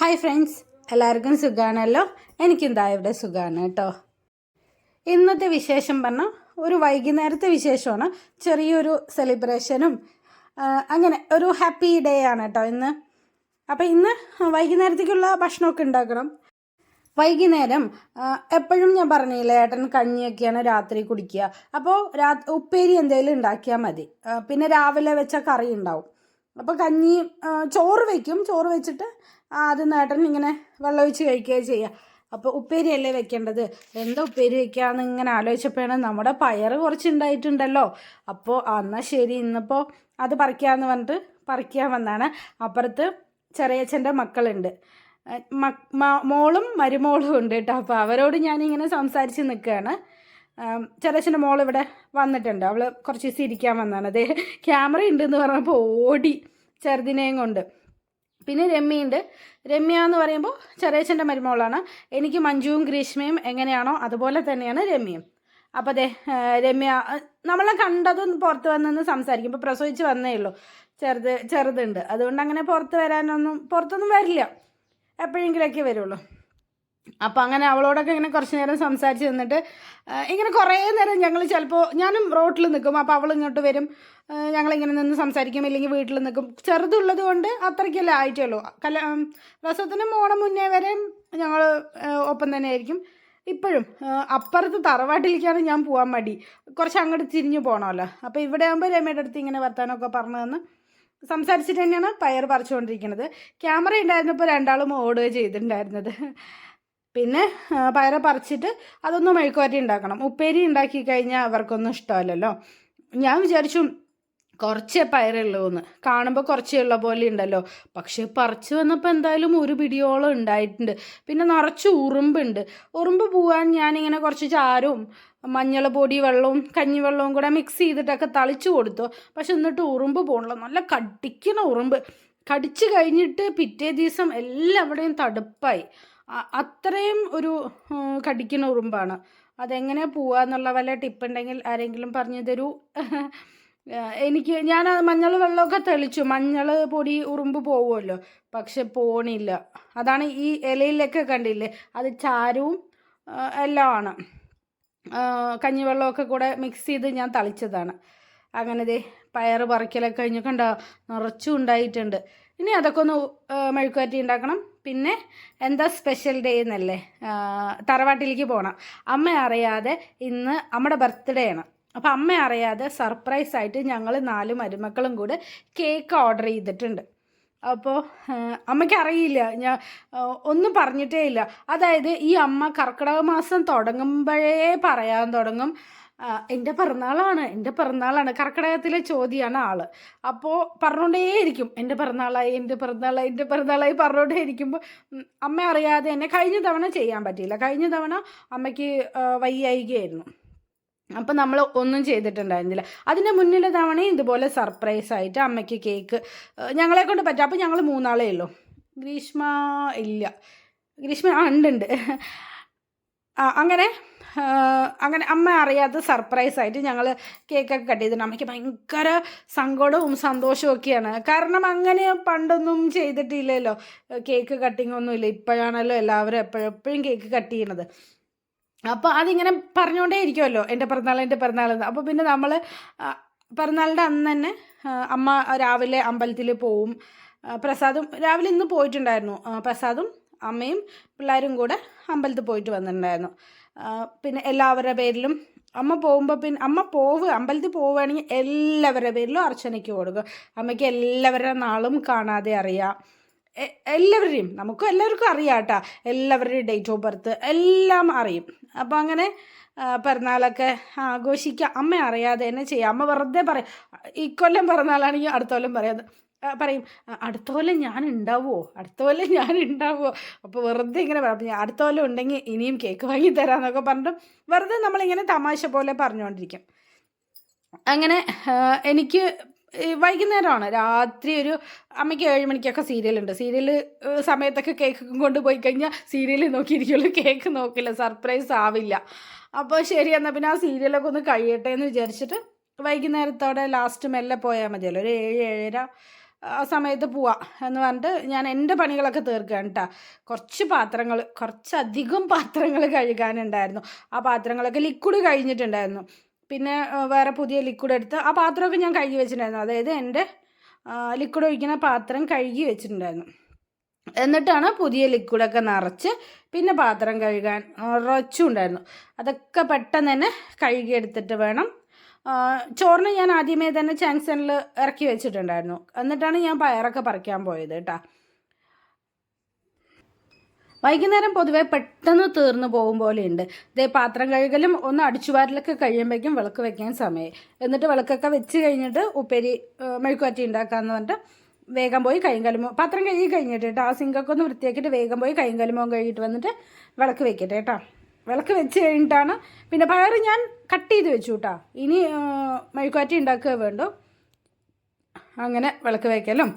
Hi friends എല്ലാവർക്കും സുഖമാണല്ലോ എനിക്കെന്താ ഇവിടെ സുഖമാണ് കേട്ടോ. ഇന്നത്തെ വിശേഷം പറഞ്ഞാൽ ഒരു വൈകുന്നേരത്തെ വിശേഷമാണ്. ചെറിയൊരു സെലിബ്രേഷനും അങ്ങനെ ഒരു ഹാപ്പി ഡേ ആണ് കേട്ടോ ഇന്ന്. അപ്പോൾ ഇന്ന് വൈകുന്നേരത്തേക്കുള്ള ഭക്ഷണമൊക്കെ ഉണ്ടാക്കണം. വൈകുന്നേരം എപ്പോഴും ഞാൻ പറഞ്ഞില്ലേ ഏട്ടൻ കഞ്ഞിയൊക്കെയാണ് രാത്രി കുടിക്കുക. അപ്പോൾ രാ ഉപ്പേരി എന്തെങ്കിലും ഉണ്ടാക്കിയാൽ മതി. പിന്നെ രാവിലെ വെച്ച കറി ഉണ്ടാവും അപ്പോൾ കഞ്ഞി ചോറ് വയ്ക്കും ചോറ് വെച്ചിട്ട് അത് നേട്ടൻ ഇങ്ങനെ വെള്ളം ഒഴിച്ച് കഴിക്കുകയോ ചെയ്യുക അപ്പോൾ ഉപ്പേരിയല്ലേ വെക്കേണ്ടത്? എന്താ ഉപ്പേരി വെക്കാന്ന് ഇങ്ങനെ ആലോചിച്ചപ്പോഴാണ് നമ്മുടെ പയർ കുറച്ച് ഉണ്ടായിട്ടുണ്ടല്ലോ അപ്പോൾ എന്നാൽ ശരി ഇന്നിപ്പോൾ അത് പറിക്കാമെന്ന് പറഞ്ഞിട്ട് പറിക്കാൻ വന്നാണ്. അപ്പുറത്ത് ചെറിയച്ഛന്റെ മക്കളുണ്ട്. മോളും മരുമോളും ഉണ്ട് കേട്ടോ. അപ്പോൾ അവരോട് ഞാനിങ്ങനെ സംസാരിച്ച് നിൽക്കുകയാണ്. ചെറിയച്ഛന്റെ മോൾ ഇവിടെ വന്നിട്ടുണ്ട്. അവൾ കുറച്ച് ദിവസം ഇരിക്കാൻ വന്നതാണ്. അതേ ക്യാമറ ഉണ്ടെന്ന് പറഞ്ഞപ്പോൾ ഓടി ചെറുതിനെയും കൊണ്ട്. പിന്നെ രമ്യയുണ്ട്. രമ്യ എന്ന് പറയുമ്പോൾ ചെറിയച്ഛന്റെ മരുമോളാണ്. എനിക്ക് മഞ്ജുവും ഗ്രീഷ്മയും എങ്ങനെയാണോ അതുപോലെ തന്നെയാണ് രമ്യയും. അപ്പോൾ അതെ രമ്യ നമ്മളെ കണ്ടതും പുറത്ത് വന്നെന്ന് സംസാരിക്കും. ഇപ്പോൾ പ്രസവിച്ച് വന്നേ ഉള്ളൂ. ചെറുത് ചെറുതുണ്ട്. അതുകൊണ്ട് അങ്ങനെ പുറത്ത് വരാനൊന്നും പുറത്തൊന്നും വരില്ല. എപ്പോഴെങ്കിലൊക്കെ വരുള്ളൂ. അപ്പോൾ അങ്ങനെ അവളോടൊക്കെ ഇങ്ങനെ കുറച്ച് നേരം സംസാരിച്ച് നിന്നിട്ട് ഇങ്ങനെ കുറേ നേരം ഞങ്ങൾ ചിലപ്പോൾ ഞാനും റോട്ടിൽ നിൽക്കും അപ്പോൾ അവൾ ഇങ്ങോട്ട് വരും. ഞങ്ങളിങ്ങനെ നിന്ന് സംസാരിക്കും ഇല്ലെങ്കിൽ വീട്ടിൽ നിൽക്കും ചെറുതുള്ളത് കൊണ്ട് അത്രയ്ക്കല്ലേ ആയിട്ടുള്ളൂ. കല രസത്തിന് മോണ മുന്നേ വരെ ഞങ്ങൾ ഒപ്പം തന്നെ ആയിരിക്കും. ഇപ്പോഴും അപ്പുറത്ത് തറവാട്ടിലേക്കാണ് ഞാൻ പോകാൻ മടി. കുറച്ച് അങ്ങോട്ട് തിരിഞ്ഞു പോകണമല്ലോ അപ്പോൾ ഇവിടെ ആകുമ്പോൾ രമയുടെ അടുത്ത് ഇങ്ങനെ വർത്താനമൊക്കെ പറഞ്ഞു സംസാരിച്ചിട്ട് തന്നെയാണ് പയർ പറിച്ചുകൊണ്ടിരിക്കുന്നത് ക്യാമറ ഉണ്ടായിരുന്നപ്പോൾ രണ്ടാളും ഓടുക ചെയ്തിട്ടുണ്ടായിരുന്നത്. പിന്നെ പയറ് പറിച്ചിട്ട് അതൊന്ന് മെഴുക്കുവരട്ടി ഉണ്ടാക്കണം. ഉപ്പേരി ഉണ്ടാക്കി കഴിഞ്ഞാൽ അവർക്കൊന്നും ഇഷ്ടമല്ലല്ലോ. ഞാൻ വിചാരിച്ചു കുറച്ചേ പയറുള്ളൂ എന്ന്. കാണുമ്പോൾ കുറച്ചേ ഉള്ള പോലെ ഉണ്ടല്ലോ. പക്ഷേ പറിച്ചു വന്നപ്പോൾ എന്തായാലും ഒരു പിടിയോളം ഉണ്ടായിട്ടുണ്ട്. പിന്നെ നിറച്ച് ഉറുമ്പുണ്ട്. ഉറുമ്പ് പോവാൻ ഞാനിങ്ങനെ കുറച്ച് ചാരവും മഞ്ഞൾ പൊടി വെള്ളവും കഞ്ഞിവെള്ളവും കൂടെ മിക്സ് ചെയ്തിട്ടൊക്കെ തളിച്ചു കൊടുത്തു. പക്ഷെ എന്നിട്ട് ഉറുമ്പ് പോകണില്ല നല്ല കടിക്കണ ഉറുമ്പ്. കടിച്ചു കഴിഞ്ഞിട്ട് പിറ്റേ ദിവസം എല്ലാവിടെയും തടുപ്പായി. അത്രയും ഒരു കടിക്കുന്ന ഉറുമ്പാണ്. അതെങ്ങനെ പോവുക എന്നുള്ള വല്ല ടിപ്പ് ഉണ്ടെങ്കിൽ ആരെങ്കിലും പറഞ്ഞു തരൂ. എനിക്ക് ഞാൻ മഞ്ഞൾ വെള്ളമൊക്കെ തെളിച്ചു. മഞ്ഞൾ പൊടി ഉറുമ്പ് പോവുമല്ലോ. പക്ഷെ പോണില്ല. അതാണ് ഈ ഇലയിലൊക്കെ കണ്ടില്ലേ? അത് ചാരവും എല്ലാമാണ് കഞ്ഞിവെള്ളമൊക്കെ കൂടെ മിക്സ് ചെയ്ത് ഞാൻ തളിച്ചതാണ്. അങ്ങനെ ദേ പയർ പറിക്കലൊക്കെ കഴിഞ്ഞ് കണ്ടോ നിറച്ചും ഉണ്ടായിട്ടുണ്ട്. ഇനി അതൊക്കെ ഒന്ന് മെഴുക്കുവരട്ടി ഉണ്ടാക്കണം. പിന്നെ എന്താ സ്പെഷ്യൽ ഡേ എന്നല്ലേ? തറവാട്ടിലേക്ക് പോകണം അമ്മ അറിയാതെ ഇന്ന് അമ്മയുടെ ബർത്ത്ഡേ ആണ്. അപ്പോൾ അമ്മ അറിയാതെ സർപ്രൈസ് ആയിട്ട് ഞങ്ങൾ നാല് മരുമക്കളും കൂടെ കേക്ക് ഓർഡർ ചെയ്തിട്ടുണ്ട്. അപ്പോൾ അമ്മയ്ക്ക് അറിയില്ല. ഞാൻ ഒന്നും പറഞ്ഞിട്ടേ ഇല്ല. അതായത് ഈ അമ്മ കർക്കിടക മാസം തുടങ്ങുമ്പോഴേ പറയാൻ തുടങ്ങും. എന്റെ പിറന്നാളാണ്. എന്റെ പിറന്നാളാണ്. കർക്കിടകത്തിലെ ചോദ്യമാണ് ആൾ. അപ്പോൾ പറഞ്ഞുകൊണ്ടേയിരിക്കും എന്റെ പിറന്നാളായി എന്റെ പിറന്നാളായി എന്റെ പിറന്നാളായി പറഞ്ഞുകൊണ്ടേ ഇരിക്കുമ്പോൾ അമ്മ അറിയാതെ എന്നെ കഴിഞ്ഞ തവണ ചെയ്യാൻ പറ്റിയില്ല. കഴിഞ്ഞ തവണ അമ്മയ്ക്ക് വയ്യായികയായിരുന്നു. അപ്പം നമ്മൾ ഒന്നും ചെയ്തിട്ടുണ്ടായിരുന്നില്ല. അതിന്റെ മുന്നിലെ തവണയും ഇതുപോലെ സർപ്രൈസ് ആയിട്ട് അമ്മയ്ക്ക് കേക്ക് ഞങ്ങളെ കൊണ്ട് പറ്റും. അപ്പം ഞങ്ങൾ മൂന്നാളേ ഉള്ളൂ. ഗ്രീഷ്മ ഇല്ല. ഗ്രീഷ്മ ഉണ്ട് ഉണ്ട്. ആ അങ്ങനെ അങ്ങനെ അമ്മ അറിയാത്ത സർപ്രൈസ് ആയിട്ട് ഞങ്ങൾ കേക്കൊക്കെ കട്ട് ചെയ്തിട്ടുണ്ട്. അമ്മയ്ക്ക് ഭയങ്കര സങ്കടവും സന്തോഷവും ഒക്കെയാണ്. കാരണം അങ്ങനെ പണ്ടൊന്നും ചെയ്തിട്ടില്ലല്ലോ. കേക്ക് കട്ടിംഗ് ഒന്നും ഇല്ല. ഇപ്പോഴാണല്ലോ എല്ലാവരും എപ്പോഴെപ്പോഴും കേക്ക് കട്ട് ചെയ്യണത് അപ്പോൾ അതിങ്ങനെ പറഞ്ഞുകൊണ്ടേ ഇരിക്കുമല്ലോ എന്റെ പിറന്നാൾ എന്റെ പിറന്നാൾ അപ്പോൾ പിന്നെ നമ്മൾ പിറന്നാളിന്റെ അന്ന് തന്നെ അമ്മ രാവിലെ അമ്പലത്തിൽ പോവും. പ്രസാദും രാവിലെ ഇന്ന് പോയിട്ടുണ്ടായിരുന്നു. പ്രസാദും അമ്മയും പിള്ളേരും കൂടെ അമ്പലത്തിൽ പോയിട്ട് വന്നിട്ടുണ്ടായിരുന്നു. പിന്നെ എല്ലാവരുടെ പേരിലും അമ്മ പോകുമ്പോൾ പിന്നെ അമ്മ പോവുക അമ്പലത്തിൽ പോവുകയാണെങ്കിൽ എല്ലാവരുടെ പേരിലും അർച്ചനയ്ക്ക് കൊടുക്കുക അമ്മയ്ക്ക് എല്ലാവരുടെ നാളും കാണാതെ അറിയാം. എല്ലാവരുടെയും നമുക്കും എല്ലാവർക്കും അറിയാം കേട്ടോ എല്ലാവരുടെയും ഡേറ്റ് ഓഫ് ബർത്ത് എല്ലാം അറിയും. അപ്പോൾ അങ്ങനെ പിറന്നാളൊക്കെ ആഘോഷിക്കുക. അമ്മ അറിയാതെ തന്നെ ചെയ്യാം. അമ്മ വെറുതെ പറയും ഇക്കൊല്ലം പിറന്നാളാണെങ്കിൽ അടുത്ത കൊല്ലം പറയാം. ആ, പറയും അടുത്ത കൊല്ലം ഞാൻ ഉണ്ടാവുമോ അടുത്ത കൊല്ലം ഞാൻ ഉണ്ടാവുമോ അപ്പോൾ വെറുതെ ഇങ്ങനെ പറഞ്ഞു അടുത്ത കൊല്ലം ഉണ്ടെങ്കിൽ ഇനിയും കേക്ക് വാങ്ങി തരാമെന്നൊക്കെ പറഞ്ഞിട്ട് വെറുതെ നമ്മളിങ്ങനെ തമാശ പോലെ പറഞ്ഞുകൊണ്ടിരിക്കും. അങ്ങനെ എനിക്ക് വൈകുന്നേരമാണ്. രാത്രി ഒരു അമ്മയ്ക്ക് ഏഴ് മണിക്കൊക്കെ സീരിയലുണ്ട്. സീരിയൽ സമയത്തൊക്കെ കേക്ക് കൊണ്ടുപോയി കഴിഞ്ഞാൽ സീരിയൽ നോക്കിയിരിക്കുള്ളൂ. കേക്ക് നോക്കില്ല സർപ്രൈസ് ആവില്ല. അപ്പോൾ ശരി എന്നാൽ പിന്നെ ആ സീരിയലൊക്കെ ഒന്ന് കഴിയട്ടെ എന്ന് വിചാരിച്ചിട്ട് വൈകുന്നേരത്തോടെ ലാസ്റ്റ് മെല്ലെ പോയാൽ മതിയല്ലോ. ഒരു ഏഴ് ഏഴര ആ സമയത്ത് പോവാം എന്ന് പറഞ്ഞിട്ട് ഞാൻ എന്റെ പണികളൊക്കെ തീർക്കുകയാണ് കേട്ടോ. കുറച്ച് പാത്രങ്ങൾ കുറച്ചധികം പാത്രങ്ങൾ കഴുകാനുണ്ടായിരുന്നു. ആ പാത്രങ്ങളൊക്കെ ലിക്വിഡ് കഴിഞ്ഞിട്ടുണ്ടായിരുന്നു. പിന്നെ വേറെ പുതിയ ലിക്വിഡ് എടുത്ത് ആ പാത്രമൊക്കെ ഞാൻ കഴുകി വെച്ചിട്ടുണ്ടായിരുന്നു. അതായത് എന്റെ ലിക്വിഡ് ഒഴിക്കുന്ന പാത്രം കഴുകി വെച്ചിട്ടുണ്ടായിരുന്നു. എന്നിട്ടാണ് പുതിയ ലിക്വിഡൊക്കെ നിറച്ച് പിന്നെ പാത്രം കഴുകാൻ ഉറച്ചുണ്ടായിരുന്നു. അതൊക്കെ പെട്ടെന്ന് തന്നെ കഴുകിയെടുത്തിട്ട് വേണം ചോറിന് ഞാൻ ആദ്യമേ തന്നെ ചാങ്സനിൽ ഇറക്കി വെച്ചിട്ടുണ്ടായിരുന്നു. എന്നിട്ടാണ് ഞാൻ പയറൊക്കെ പറിക്കാൻ പോയത് കേട്ടോ. വൈകുന്നേരം പൊതുവെ പെട്ടെന്ന് തീർന്നു പോകും പോലെയുണ്ട്. ഇതേ പാത്രം കഴുകലും ഒന്ന് അടിച്ചുവാരലൊക്കെ കഴിയുമ്പോഴേക്കും വിളക്ക് വെക്കാൻ സമയം എന്നിട്ട് വിളക്കൊക്കെ വെച്ച് കഴിഞ്ഞിട്ട് ഉപ്പേരി മെഴുക്കുവാറ്റി ഉണ്ടാക്കാമെന്ന് പറഞ്ഞിട്ട് വേഗം പോയി കൈകലുമോ കലുമോ പാത്രം കഴുകി കഴിഞ്ഞിട്ട് കേട്ടോ. ആ സിങ്കൊക്കെ ഒന്ന് വൃത്തിയാക്കിയിട്ട് വേഗം പോയി കൈകലുമോ കലുമോ കഴുകിയിട്ട് വന്നിട്ട് വിളക്ക് വെക്കട്ടെ കേട്ടോ. വിളക്ക് വെച്ച് കഴിഞ്ഞിട്ടാണ്. പിന്നെ പയർ ഞാൻ കട്ട് ചെയ്ത് വെച്ചു കേട്ടോ ഇനി മെഴുക്കാറ്റി ഉണ്ടാക്കുക വേണ്ടു. അങ്ങനെ വിളക്ക് വയ്ക്കലും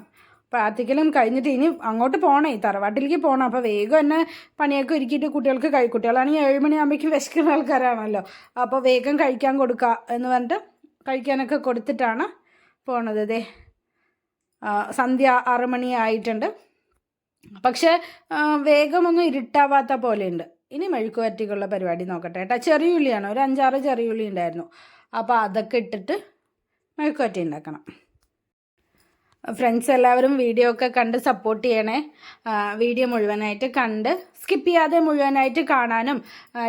പ്രാർത്ഥിക്കലും കഴിഞ്ഞിട്ട് ഇനി അങ്ങോട്ട് പോകണേ തറവാട്ടിലേക്ക് പോകണം അപ്പോൾ വേഗം എന്നെ പണിയൊക്കെ ഒരുക്കിയിട്ട് കുട്ടികൾക്ക് കഴി കുട്ടികളാണെങ്കിൽ ഏഴ് മണിയാകുമ്പോഴേക്കും വിശക്കുന്ന ആൾക്കാരാണല്ലോ. അപ്പോൾ വേഗം കഴിക്കാൻ കൊടുക്കുക എന്ന് പറഞ്ഞിട്ട് കഴിക്കാനൊക്കെ കൊടുത്തിട്ടാണ് പോണത് ദേ. സന്ധ്യ ആറ് മണി ആയിട്ടുണ്ട്. പക്ഷേ വേഗമൊന്നും ഇരുട്ടാവാത്ത പോലെയുണ്ട് ഇനി മെഴുക്ക് വരട്ടിക്കുള്ള പരിപാടി നോക്കട്ടെ കേട്ടോ. ചെറിയ ഉള്ളിയാണ്. ഒരു അഞ്ചാറ് ചെറിയ ഉള്ളി ഉണ്ടായിരുന്നു. അപ്പോൾ അതൊക്കെ ഇട്ടിട്ട് മെഴുക്ക് വരട്ടി ഉണ്ടാക്കണം. ഫ്രണ്ട്സ് എല്ലാവരും വീഡിയോ ഒക്കെ കണ്ട് സപ്പോർട്ട് ചെയ്യണേ. വീഡിയോ മുഴുവനായിട്ട് കണ്ട് സ്കിപ്പ് ചെയ്യാതെ മുഴുവനായിട്ട് കാണാനും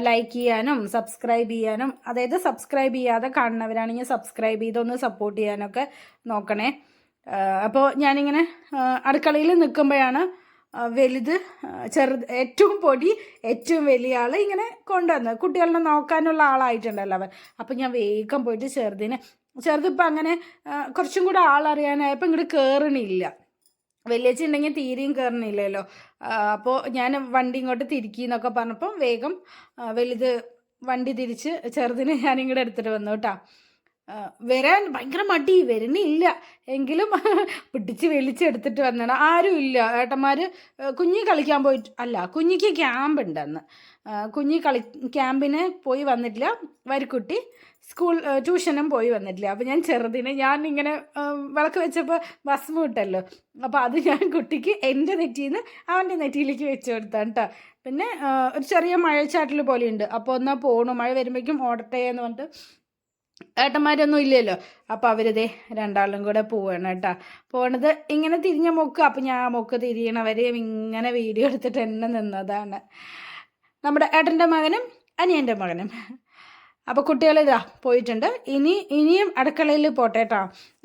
ലൈക്ക് ചെയ്യാനും സബ്സ്ക്രൈബ് ചെയ്യാനും അതായത് സബ്സ്ക്രൈബ് ചെയ്യാതെ കാണുന്നവരാണെങ്കിൽ സബ്സ്ക്രൈബ് ചെയ്തൊന്ന് സപ്പോർട്ട് ചെയ്യാനൊക്കെ നോക്കണേ. അപ്പോൾ ഞാനിങ്ങനെ അടുക്കളയിൽ നിൽക്കുമ്പോഴാണ് വലുത് ചെറുത് ഏറ്റവും പൊടി ഏറ്റവും വലിയ ആൾ ഇങ്ങനെ കൊണ്ടുവന്നത് കുട്ടികളെ നോക്കാനുള്ള ആളായിട്ടുണ്ടല്ലോ അവൻ. അപ്പം ഞാൻ വേഗം പോയിട്ട് ചെറുതിനെ ചെറുതിപ്പോൾ അങ്ങനെ കുറച്ചും കൂടെ ആളറിയാനായപ്പോൾ ഇങ്ങോട്ട് കയറണില്ല വലിയച്ഛ ഉണ്ടെങ്കിൽ തീരെയും കയറണില്ലല്ലോ അപ്പോൾ ഞാൻ വണ്ടി ഇങ്ങോട്ട് തിരിക്കി എന്നൊക്കെ പറഞ്ഞപ്പോൾ വേഗം വലുത് വണ്ടി തിരിച്ച് ചെറുതിനെ ഞാൻ ഇങ്ങോട്ട് എടുത്തിട്ട് വന്നു കേട്ടോ. വരാൻ ഭയങ്കര മടി. വരുന്നില്ല. എങ്കിലും പിടിച്ച് വലിച്ചെടുത്തിട്ട് വന്നതാണ് ആരും ഇല്ല. ഏട്ടന്മാർ കുഞ്ഞി കളിക്കാൻ പോയിട്ട് അല്ല കുഞ്ഞിക്ക് ക്യാമ്പ് ഉണ്ടെന്ന്. കുഞ്ഞി കളി ക്യാമ്പിന് പോയി വന്നിട്ടില്ല. വരിക്കുട്ടി സ്കൂൾ ട്യൂഷനും പോയി വന്നിട്ടില്ല. അപ്പോൾ ഞാൻ ചെറുതിനെ ഞാൻ ഇങ്ങനെ വിളക്ക് വെച്ചപ്പോൾ ഭസ്മം ഇട്ടല്ലോ. അപ്പോൾ അത് ഞാൻ കുട്ടിക്ക് എന്റെ നെറ്റിയിൽ നിന്ന് അവന്റെ നെറ്റിയിലേക്ക് വെച്ച് കൊടുത്താണ് കേട്ടോ പിന്നെ ഒരു ചെറിയ മഴച്ചാട്ടിൽ പോലെയുണ്ട്. അപ്പോൾ എന്നാൽ പോണു? മഴ വരുമ്പോഴേക്കും ഓടട്ടെ എന്ന് പറഞ്ഞിട്ട് ഏട്ടന്മാരൊന്നും ഇല്ലല്ലോ. അപ്പോൾ അവരിതേ രണ്ടാളും കൂടെ പോവാണ് കേട്ടോ. പോണത് ഇങ്ങനെ തിരിഞ്ഞ മൊക്ക് അപ്പം ഞാൻ മൊക്ക് തിരിയണവരെയും ഇങ്ങനെ വീഡിയോ എടുത്തിട്ട് എന്നെ നിന്നതാണ്. നമ്മുടെ ഏട്ടന്റെ മകനും അനിയന്റെ മകനും. അപ്പോൾ കുട്ടികൾ ഇതാ പോയിട്ടുണ്ട്. ഇനി ഇനിയും അടുക്കളയിൽ പോട്ടെ കേട്ടോ.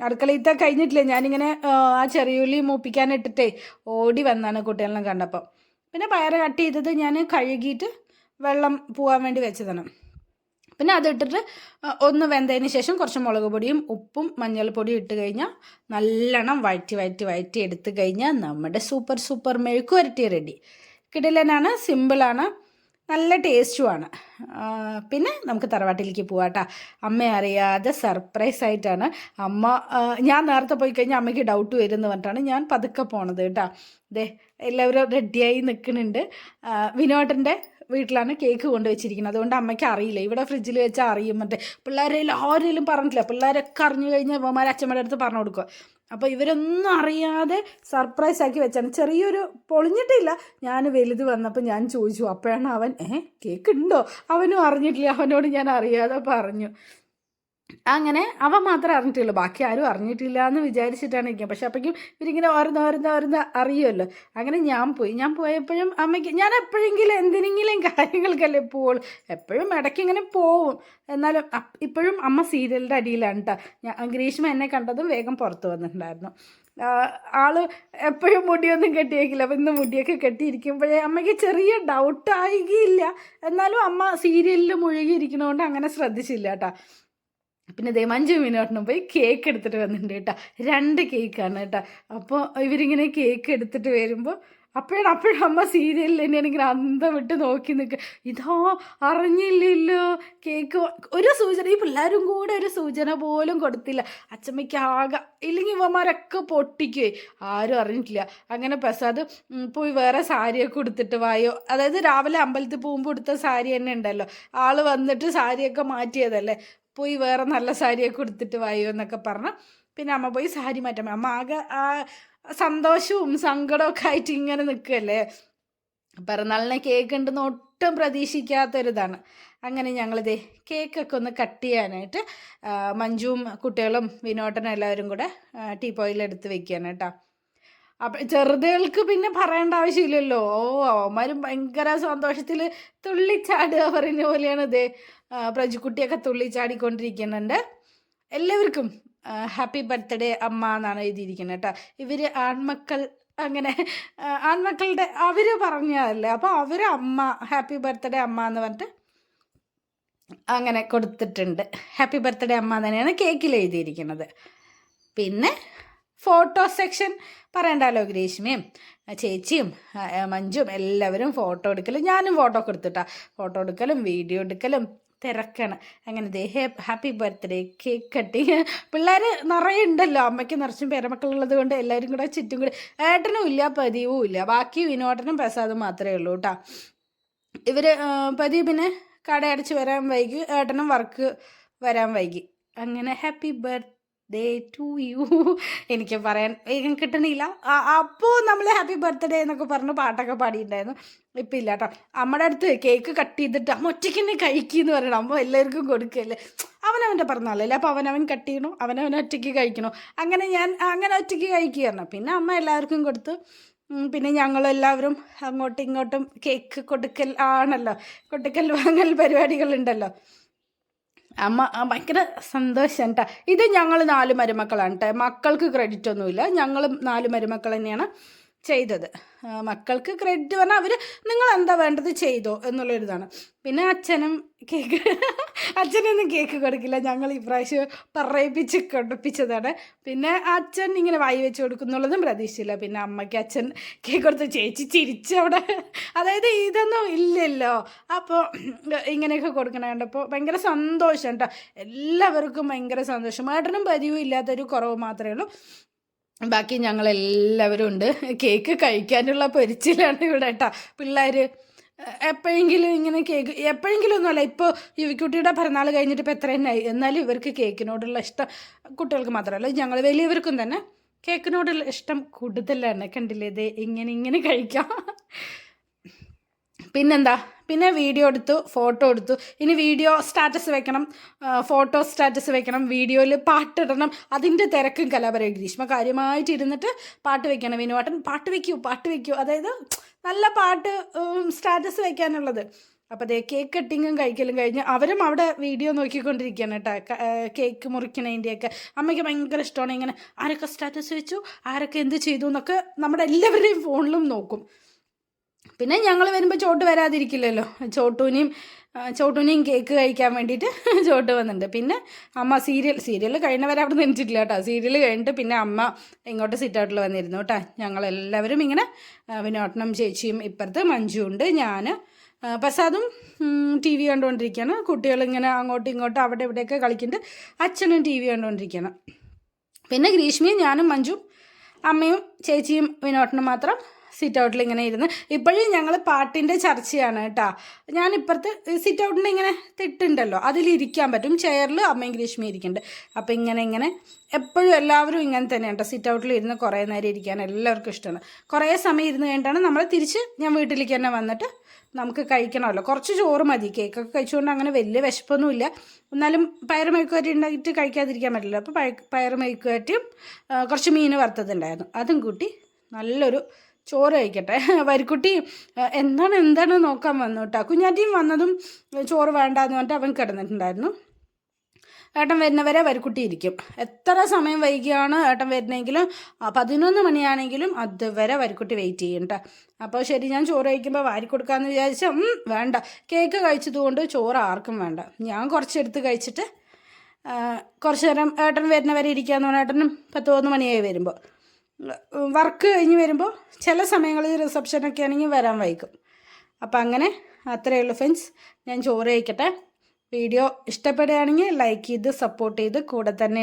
അടുക്കളയിലത്തെ കഴിഞ്ഞിട്ടില്ല? ഞാനിങ്ങനെ ആ, ആ ചെറിയുള്ളി മൂപ്പിക്കാനിട്ടിട്ടേ ഓടി വന്നാണ് കുട്ടികളെ കണ്ടപ്പോൾ പിന്നെ പയറ് കട്ട് ചെയ്തത് ഞാൻ കഴുകിയിട്ട് വെള്ളം പോകാൻ വേണ്ടി വെച്ചതാണ്. പിന്നെ അതിട്ടിട്ട് ഒന്ന് വെന്തതിന് ശേഷം കുറച്ച് മുളക് പൊടിയും ഉപ്പും മഞ്ഞൾപ്പൊടിയും ഇട്ട് കഴിഞ്ഞാൽ നല്ലോണം വഴറ്റി വഴറ്റി വഴറ്റി എടുത്തു കഴിഞ്ഞാൽ നമ്മുടെ സൂപ്പർ സൂപ്പർ മെഴുക്ക് വരട്ടി റെഡി. കിടിലനാണ് സിമ്പിളാണ് നല്ല ടേസ്റ്റുമാണ്. പിന്നെ നമുക്ക് തറവാട്ടിലേക്ക് പോവാട്ടാ. അമ്മ അറിയാതെ സർപ്രൈസ് ആയിട്ടാണ്. അമ്മ ഞാൻ നേരത്തെ പോയി കഴിഞ്ഞാൽ അമ്മയ്ക്ക് ഡൗട്ട് വരും എന്ന് പറഞ്ഞിട്ടാണ് ഞാൻ പതുക്കെ പോണത് കേട്ടോ. ദേ എല്ലാവരും റെഡിയായി നിൽക്കുന്നുണ്ട്. വിനോട്ടന്റെ വീട്ടിലാണ് കേക്ക് കൊണ്ടുവച്ചിരിക്കുന്നത്. അതുകൊണ്ട് അമ്മയ്ക്ക് അറിയില്ല. ഇവിടെ ഫ്രിഡ്ജിൽ വെച്ചാൽ അറിയും. മറ്റേ പിള്ളേരെ എല്ലാവരെയും പറഞ്ഞിട്ടില്ല. പിള്ളേരൊക്കെ അറിഞ്ഞു കഴിഞ്ഞാൽ അമ്മമാർ അച്ഛമ്മയുടെ അടുത്ത് പറഞ്ഞു കൊടുക്കുക. അപ്പോൾ ഇവരൊന്നും അറിയാതെ സർപ്രൈസ് ആക്കി വെച്ചാണ്. ചെറിയൊരു പൊളിഞ്ഞിട്ടില്ല. ഞാൻ വലുത് വന്നപ്പോൾ ഞാൻ ചോദിച്ചു അപ്പോഴാണ് അവൻ ഏ കേക്ക് ഉണ്ടോ? അവനും അറിഞ്ഞിട്ടില്ല. അവനോട് ഞാൻ അറിയാതെ പറഞ്ഞു. അങ്ങനെ അവ മാത്രമേ അറിഞ്ഞിട്ടുള്ളൂ ബാക്കി ആരും അറിഞ്ഞിട്ടില്ല എന്ന് വിചാരിച്ചിട്ടാണ് ഇരിക്കുക പക്ഷെ അപ്പോഴേക്കും ഇവരിങ്ങനെ ഓരോന്ന് ഓരോന്ന് ഓരോന്ന് അറിയുമല്ലോ. അങ്ങനെ ഞാൻ പോയി. ഞാൻ പോയപ്പോഴും അമ്മയ്ക്ക് ഞാൻ എപ്പോഴെങ്കിലും എന്തിനെങ്കിലും കാര്യങ്ങൾക്കല്ലേ പോവുള്ളൂ. എപ്പോഴും ഇടയ്ക്ക് ഇങ്ങനെ പോവും. എന്നാലും ഇപ്പോഴും അമ്മ സീരിയലിന്റെ അടിയിലാണ് കേട്ടോ ഞാൻ ഗ്രീഷ്മ എന്നെ കണ്ടതും വേഗം പുറത്ത് വന്നിട്ടുണ്ടായിരുന്നു. ആൾ എപ്പോഴും മുടിയൊന്നും കെട്ടിയേക്കില്ല. അപ്പം ഇന്ന് മുടിയൊക്കെ കെട്ടിയിരിക്കുമ്പോഴേ അമ്മയ്ക്ക് ചെറിയ ഡൗട്ട് ആയില്ല. എന്നാലും അമ്മ സീരിയലിൽ മുഴുകിയിരിക്കണോണ്ട് അങ്ങനെ ശ്രദ്ധിച്ചില്ല കേട്ടോ പിന്നെ ദേ മഞ്ജു മീനോട്ടനും പോയി കേക്ക് എടുത്തിട്ട് വന്നിട്ടുണ്ട് കേട്ടോ. രണ്ട് കേക്കാണ് കേട്ടോ. അപ്പോൾ ഇവരിങ്ങനെ കേക്ക് എടുത്തിട്ട് വരുമ്പോൾ അപ്പോഴാണ് അപ്പോഴും അമ്മ സീരിയലിൽ തന്നെയാണ് ഇങ്ങനെ അന്തം വിട്ട് നോക്കി നിൽക്കുക ഇതോ അറിഞ്ഞില്ലല്ലോ. കേക്ക് ഒരു സൂചന ഈ പിള്ളേരും കൂടെ ഒരു സൂചന പോലും കൊടുത്തില്ല. അച്ചമ്മയ്ക്ക് ആകെ ഇല്ലെങ്കിൽ ഇവന്മാരൊക്കെ പൊട്ടിക്കുവേ. ആരും അറിഞ്ഞിട്ടില്ല. അങ്ങനെ പ്രസാദ് പോയി വേറെ സാരിയൊക്കെ കൊടുത്തിട്ട് വായോ. അതായത് രാവിലെ അമ്പലത്തിൽ പോകുമ്പോൾ കൊടുത്ത സാരി തന്നെ ഉണ്ടല്ലോ. ആൾ വന്നിട്ട് സാരിയൊക്കെ മാറ്റിയതല്ലേ? പോയി വേറെ നല്ല സാരിയൊക്കെ കൊടുത്തിട്ട് വായോ എന്നൊക്കെ പറഞ്ഞു. പിന്നെ അമ്മ പോയി സാരി മാറ്റാൻ അമ്മ ആകെ ആ സന്തോഷവും സങ്കടമൊക്കെ ആയിട്ട് ഇങ്ങനെ നിൽക്കുകയല്ലേ? പിറന്നാളിനെ കേക്ക് ഉണ്ടെന്ന് ഒട്ടും പ്രതീക്ഷിക്കാത്തൊരിതാണ്. അങ്ങനെ ഞങ്ങളിത് കേക്കൊക്കെ ഒന്ന് കട്ട് ചെയ്യാനായിട്ട് മഞ്ജുവും കുട്ടികളും വിനോട്ടനും എല്ലാവരും കൂടെ ടീ പോയിലെടുത്ത് വെക്കുകയാണ് കേട്ടോ. അപ്പം ചെറുതുകൾക്ക് പിന്നെ പറയേണ്ട ആവശ്യമില്ലല്ലോ. ഓ അവന്മാരും ഭയങ്കര സന്തോഷത്തിൽ തുള്ളിച്ചാടുക പറയുന്ന പോലെയാണ് ഇത് പ്രജുക്കുട്ടിയൊക്കെ തുള്ളിച്ചാടിക്കൊണ്ടിരിക്കുന്നുണ്ട്. എല്ലാവർക്കും ഹാപ്പി ബർത്ത്ഡേ അമ്മ എന്നാണ് എഴുതിയിരിക്കുന്നത് കേട്ടോ. ഇവർ ആൺമക്കൾ അങ്ങനെ ആൺമക്കളുടെ അവർ പറഞ്ഞതല്ലേ. അപ്പോൾ അവർ അമ്മ ഹാപ്പി ബർത്ത്ഡേ അമ്മ എന്ന് പറഞ്ഞിട്ട് അങ്ങനെ കൊടുത്തിട്ടുണ്ട്. ഹാപ്പി ബർത്ത്ഡേ അമ്മ തന്നെയാണ് കേക്കിൽ എഴുതിയിരിക്കുന്നത്. പിന്നെ ഫോട്ടോ സെക്ഷൻ പറയണ്ടല്ലോ ഗ്രീഷ്മയും ചേച്ചിയും മഞ്ജും എല്ലാവരും ഫോട്ടോ എടുക്കലും ഞാനും ഫോട്ടോ ഒക്കെ എടുത്തിട്ടാ. ഫോട്ടോ എടുക്കലും വീഡിയോ എടുക്കലും തിരക്കാണ്. അങ്ങനെ ദേ ഹാപ്പി ബർത്ത്ഡേ കേക്ക് കട്ടിങ്. പിള്ളേർ നിറയെ ഉണ്ടല്ലോ അമ്മയ്ക്ക് നിറച്ചും പേരമക്കളുള്ളത് കൊണ്ട് എല്ലാവരും കൂടെ ചുറ്റും കൂടി. ഏട്ടനും ഇല്ല പതിവും ഇല്ല. ബാക്കി വിനോദനും പ്രസാദും മാത്രമേ ഉള്ളൂ കേട്ടോ ഇവർ പതിവ് പിന്നെ കടയടച്ച് വരാൻ വൈകി ഏട്ടനും വർക്ക് വരാൻ വൈകി. അങ്ങനെ ഹാപ്പി ബർത്ത്ഡേ ടു യു. എനിക്ക് പറയാൻ കിട്ടണില്ല. അപ്പോൾ നമ്മൾ ഹാപ്പി ബർത്ത്ഡേ എന്നൊക്കെ പറഞ്ഞ് പാട്ടൊക്കെ പാടിയിട്ടുണ്ടായിരുന്നു. ഇപ്പം ഇല്ല കേട്ടോ അമ്മയുടെ അടുത്ത് കേക്ക് കട്ട് ചെയ്തിട്ട് അമ്മ ഒറ്റയ്ക്ക് തന്നെ കഴിക്കുമെന്ന് പറയണം. അമ്മ എല്ലാവർക്കും കൊടുക്കല്ലേ. അവനവന്റെ പറഞ്ഞാലല്ലേ അപ്പോൾ അവനവൻ കട്ട് ചെയ്യണോ. അവനവൻ ഒറ്റയ്ക്ക് കഴിക്കണോ. അങ്ങനെ ഞാൻ അങ്ങനെ ഒറ്റയ്ക്ക് കഴിക്കുകയാണ് പിന്നെ അമ്മ എല്ലാവർക്കും കൊടുത്തു. പിന്നെ ഞങ്ങളെല്ലാവരും അങ്ങോട്ടും ഇങ്ങോട്ടും കേക്ക് കൊടുക്കൽ ആണല്ലോ. കൊടുക്കൽ വാങ്ങൽ പരിപാടികളുണ്ടല്ലോ. അമ്മ ഭയങ്കര സന്തോഷം കേട്ടോ ഇത് ഞങ്ങൾ നാല് മരുമക്കളാണ് കേട്ടോ മക്കൾക്ക് ക്രെഡിറ്റ് ഒന്നുമില്ല. ഞങ്ങളും നാല് മരുമക്കൾ തന്നെയാണ് ചെയ്തത്. മക്കൾക്ക് ക്രെഡിറ്റ് പറഞ്ഞാൽ അവർ നിങ്ങൾ എന്താ വേണ്ടത് ചെയ്തോ എന്നുള്ളൊരിതാണ്. പിന്നെ അച്ഛനും കേക്ക് അച്ഛനൊന്നും കേക്ക് കൊടുക്കില്ല. ഞങ്ങൾ ഇപ്രാവശ്യം പറയിപ്പിച്ച് കൊടുപ്പിച്ചതാണ്. പിന്നെ അച്ഛൻ ഇങ്ങനെ വായി വെച്ച് കൊടുക്കുന്നുള്ളതും പ്രതീക്ഷയില്ല. പിന്നെ അമ്മയ്ക്ക് അച്ഛൻ കേക്ക് കൊടുത്ത് ചേച്ചി ചിരിച്ചു അവിടെ അതായത് ഇതൊന്നും ഇല്ലല്ലോ. അപ്പോൾ ഇങ്ങനെയൊക്കെ കൊടുക്കണ കണ്ടപ്പോൾ ഭയങ്കര സന്തോഷം കേട്ടോ. എല്ലാവർക്കും ഭയങ്കര സന്തോഷം. ഏട്ടനും പതിവും ഇല്ലാത്തൊരു കുറവ് മാത്രമേ ഉള്ളൂ. ബാക്കി ഞങ്ങളെല്ലാവരും ഉണ്ട്. കേക്ക് കഴിക്കാനുള്ള പൊരിച്ചിലാണ് ഇവിടെ കേട്ടോ. പിള്ളേർ എപ്പോഴെങ്കിലും ഇങ്ങനെ കേക്ക് എപ്പോഴെങ്കിലും ഒന്നുമല്ല ഇപ്പോൾ യുവിക്കുട്ടിയുടെ പിറന്നാൾ കഴിഞ്ഞിട്ട് ഇപ്പോൾ എത്ര തന്നെയായി എന്നാലും ഇവർക്ക് കേക്കിനോടുള്ള ഇഷ്ടം കുട്ടികൾക്ക് മാത്രമല്ല. ഞങ്ങൾ വലിയവർക്കും തന്നെ കേക്കിനോടുള്ള ഇഷ്ടം കൂടുതലാണ്. കണ്ടില്ലേ? ഇത് ഇങ്ങനെ ഇങ്ങനെ കഴിക്കാം. പിന്നെന്താ? പിന്നെ വീഡിയോ എടുത്തു ഫോട്ടോ എടുത്തു. ഇനി വീഡിയോ സ്റ്റാറ്റസ് വെക്കണം ഫോട്ടോ സ്റ്റാറ്റസ് വെക്കണം വീഡിയോയിൽ പാട്ടിടണം. അതിന്റെ തിരക്കും കലാപരം ഗ്രീഷ്മ കാര്യമായിട്ട് ഇരുന്നിട്ട് പാട്ട് വെക്കണം വിനുവാട്ടൻ. പാട്ട് വെക്കൂ പാട്ട് വെക്കൂ. അതായത് നല്ല പാട്ട് സ്റ്റാറ്റസ് വെക്കാനുള്ളത്. അപ്പോൾ അതേ കേക്ക് കട്ടിങ്ങും കഴിക്കലും കഴിഞ്ഞ് അവരും അവിടെ വീഡിയോ നോക്കിക്കൊണ്ടിരിക്കുകയാണ് കേട്ടോ. കേക്ക് മുറിക്കണതിന്റെയൊക്കെ അമ്മയ്ക്ക് ഭയങ്കര ഇഷ്ടമാണ് ഇങ്ങനെ ആരൊക്കെ സ്റ്റാറ്റസ് വെച്ചു ആരൊക്കെ എന്ത് ചെയ്തു എന്നൊക്കെ നമ്മുടെ എല്ലാവരുടെയും ഫോണിലും നോക്കും. പിന്നെ ഞങ്ങൾ വരുമ്പോൾ ചോട്ട് വരാതിരിക്കില്ലല്ലോ. ചോട്ടൂനെയും ചോട്ടൂനെയും കേക്ക് കഴിക്കാൻ വേണ്ടിയിട്ട് ചോട്ട് വന്നിട്ടുണ്ട്. പിന്നെ അമ്മ സീരിയൽ സീരിയൽ കഴിഞ്ഞവരെ അവിടെ നിന്നിട്ടില്ല കേട്ടോ. സീരിയൽ കഴിഞ്ഞിട്ട് പിന്നെ അമ്മ ഇങ്ങോട്ട് സിറ്റ് ഔട്ടിൽ വന്നിരുന്നു കേട്ടോ. ഞങ്ങളെല്ലാവരും ഇങ്ങനെ വിനോട്ടനം ചേച്ചിയും ഇപ്പുറത്ത് മഞ്ജു ഉണ്ട് ഞാൻ പ്രസാദും ടി വി കണ്ടുകൊണ്ടിരിക്കുകയാണ്. കുട്ടികളിങ്ങനെ അങ്ങോട്ടും ഇങ്ങോട്ടും അവിടെ ഇവിടെയൊക്കെ കളിക്കുന്നുണ്ട്. അച്ഛനും ടി വി കണ്ടുകൊണ്ടിരിക്കുകയാണ്. പിന്നെ ഗ്രീഷ്മയും ഞാനും മഞ്ജും അമ്മയും ചേച്ചിയും വിനോട്ടനും മാത്രം സിറ്റ് ഔട്ടിൽ ഇങ്ങനെ ഇരുന്ന്. ഇപ്പോഴും ഞങ്ങൾ പാട്ടിന്റെ ചർച്ചയാണ് കേട്ടോ ഞാൻ ഇപ്പുറത്ത് സിറ്റ് ഔട്ടിന്റെ ഇങ്ങനെ തിട്ടുണ്ടല്ലോ. അതിലിരിക്കാൻ പറ്റും. ചെയറിൽ അമ്മയും ഗ്രീഷ്മ ഇരിക്കുന്നുണ്ട് അപ്പോൾ ഇങ്ങനെ ഇങ്ങനെ എപ്പോഴും എല്ലാവരും ഇങ്ങനെ തന്നെയാണ് കേട്ടോ സിറ്റ് ഔട്ടിൽ ഇരുന്ന് കുറേ നേരം ഇരിക്കാൻ എല്ലാവർക്കും ഇഷ്ടമാണ് കുറേ സമയം ഇരുന്ന് കഴിഞ്ഞിട്ടാണ് നമ്മൾ തിരിച്ച് ഞാൻ വീട്ടിലേക്ക് തന്നെ വന്നിട്ട് നമുക്ക് കഴിക്കണമല്ലോ. കുറച്ച് ചോറ് മതി. കേക്കൊക്കെ കഴിച്ചുകൊണ്ട് അങ്ങനെ വലിയ വിശപ്പൊന്നുമില്ല എന്നാലും പയർ മെഴുക്കുവരട്ടി ഉണ്ടാക്കിയിട്ട് കഴിക്കാതിരിക്കാൻ പറ്റില്ല അപ്പോൾ പയർ മെഴുക്കുവരട്ടിയും കുറച്ച് മീൻ വറുത്തതുണ്ടായിരുന്നു. അതും കൂട്ടി നല്ലൊരു ചോറ് കഴിക്കട്ടെ. വരിക്കുട്ടി എന്താണ് എന്താണ് നോക്കാൻ വന്നു കേട്ടോ കുഞ്ഞാറ്റിയും വന്നതും ചോറ് വേണ്ടാന്ന് പറഞ്ഞിട്ട് അവൻ കിടന്നിട്ടുണ്ടായിരുന്നു. ഏട്ടൻ വരുന്നവരെ വരിക്കുട്ടി ഇരിക്കും. എത്ര സമയം വൈകിയാണ് ഏട്ടൻ വരുന്നെങ്കിലും പതിനൊന്ന് മണിയാണെങ്കിലും അതുവരെ വരിക്കുട്ടി വെയിറ്റ് ചെയ്യും കേട്ടോ അപ്പോൾ ശരി ഞാൻ ചോറ് കഴിക്കുമ്പോൾ വാരി കൊടുക്കാമെന്ന് വിചാരിച്ചാൽ വേണ്ട. കേക്ക് കഴിച്ചതുകൊണ്ട് ചോറ് ആർക്കും വേണ്ട. ഞാൻ കുറച്ചെടുത്ത് കഴിച്ചിട്ട് കുറച്ച് നേരം ഏട്ടൻ വരുന്നവരെ ഇരിക്കുകയെന്ന് പറഞ്ഞാൽ ഏട്ടനും പത്ത് പതിനൊന്ന് മണിയായി വരുമ്പോൾ വർക്ക് കഴിഞ്ഞ് വരുമ്പോൾ ചില സമയങ്ങളിൽ റിസപ്ഷനൊക്കെ ആണെങ്കിൽ വരാൻ വൈകും. അപ്പം അങ്ങനെ അത്രയേ ഉള്ളൂ ഫ്രണ്ട്സ് ഞാൻ ചോറ് കഴിക്കട്ടെ. വീഡിയോ ഇഷ്ടപ്പെടുകയാണെങ്കിൽ ലൈക്ക് ചെയ്ത് സപ്പോർട്ട് ചെയ്ത് കൂടെ തന്നെ